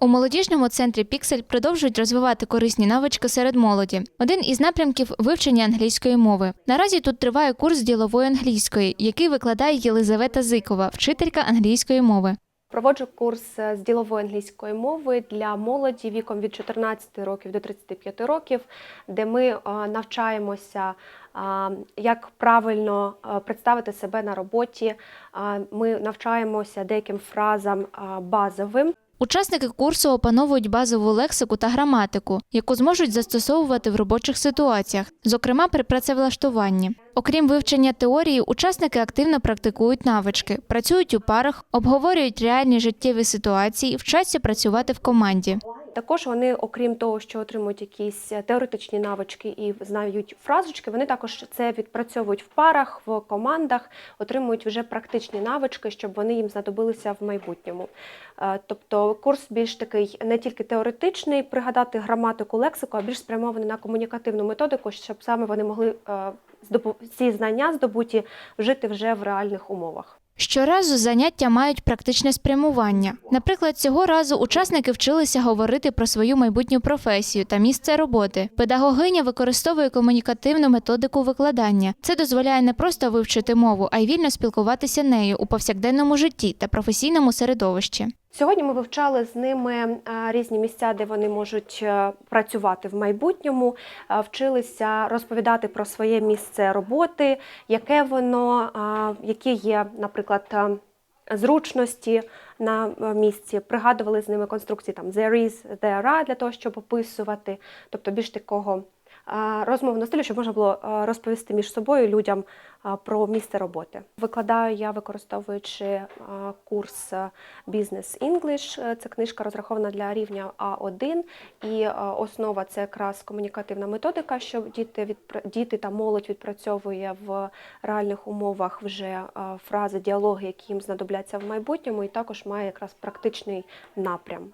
У молодіжному центрі Піксель продовжують розвивати корисні навички серед молоді. Один із напрямків вивчення англійської мови. Наразі тут триває курс ділової англійської, який викладає Єлизавета Зикова, вчителька англійської мови. Проводжу курс е, з ділової англійської мови для молоді віком від 14 років до 35 років, де ми е, навчаємося, е, як правильно представити себе на роботі. Ми навчаємося деяким фразам базовим. Учасники курсу опановують базову лексику та граматику, яку зможуть застосовувати в робочих ситуаціях, зокрема при працевлаштуванні. Окрім вивчення теорії, учасники активно практикують навички, працюють у парах, обговорюють реальні життєві ситуації, вчаться працювати в команді. Також вони, окрім того, що отримують якісь теоретичні навички і знають фразочки, вони також це відпрацьовують в парах, в командах, отримують вже практичні навички, щоб вони їм знадобилися в майбутньому. Е, Тобто курс більш такий не тільки теоретичний, пригадати граматику, лексику, а більш спрямований на комунікативну методику, щоб саме вони могли е, ці знання здобуті вжити вже в реальних умовах. Щоразу заняття мають практичне спрямування. Наприклад, цього разу учасники вчилися говорити про свою майбутню професію та місце роботи. Педагогиня використовує комунікативну методику викладання. Це дозволяє не просто вивчити мову, а й вільно спілкуватися нею у повсякденному житті та професійному середовищі. Сьогодні ми вивчали з ними різні місця, де вони можуть е, працювати в майбутньому, вчилися розповідати про своє місце роботи, яке воно, які є, наприклад, зручності на е, місці. Пригадували з ними конструкції там there is, there are, для того, щоб описувати, тобто більш такого розмовного стилю, щоб можна було е, розповісти між собою людям е, про місце роботи. Викладаю я, використовуючи е, курс е, Business English. Е, Це книжка розрахована для рівня А1, і е, основа це якраз комунікативна методика, що діти відпра- діти та молодь відпрацьовує в реальних умовах вже е, фрази, діалоги, які їм знадобляться в майбутньому, і також має якраз практичний напрям.